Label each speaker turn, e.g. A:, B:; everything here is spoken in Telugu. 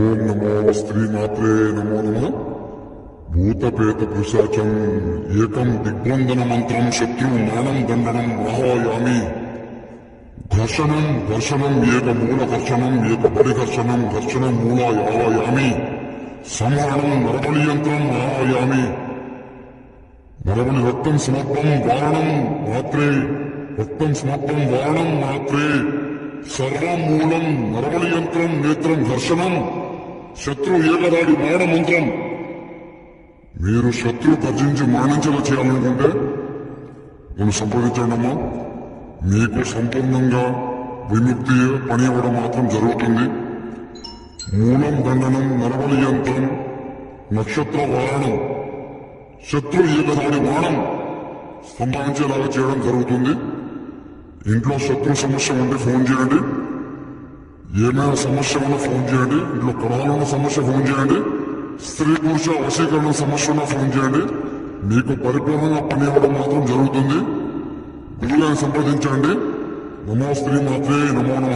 A: ఓం నమో స్త్రీ మాత్రే నమో నమ. భూతపేత పిశాచం ఏకం దిగ్బంధన మంత్రం శత్రు మానం దండనం మహాయామి ఘర్షణం ఘర్షణం ఏక మూల ఘర్షణం ఏక బలి ఘర్షణం ఘర్షణం మూల యావయామి సంహరణం నరబలి యంత్రం మహాయామి నరబలి రక్తం సమాప్తం వారణం మాత్రే. రక్తం సమాప్తం వారణం మాత్రే. సర్వం మూలం నరబలి యంత్రం నేత్రం ఘర్షణం. శత్రు ఏకదాడి మాడ మంత్రం. మీరు శత్రు గర్జించి మరణించేలా చేయాలనుకుంటే నన్ను సంప్రదించండమ్మా. మీకు సంపూర్ణంగా విముక్తి పని ఇవ్వడం మాత్రం జరుగుతుంది. మూలం దండనం నరబలి యంత్రం నక్షత్ర వారణం శత్రు ఏకదాడి బాణం సంపాదించేలాగా చేయడం జరుగుతుంది. ఇంట్లో శత్రు సమస్య ఉంటే ఫోన్ చేయండి. ఏమైనా సమస్య ఉన్నా ఫోన్ చేయండి. ఇంట్లో కళాలన్న సమస్య ఫోన్ చేయండి. స్త్రీ పురుష వశీకరణ సమస్య ఉన్నా ఫోన్ చేయండి. మీకు పరిపూర్ణంగా పని ఇవ్వడం మాత్రం జరుగుతుంది. గురువులను సంప్రదించండి. నమో స్త్రీ మాత్రే నమో నమ.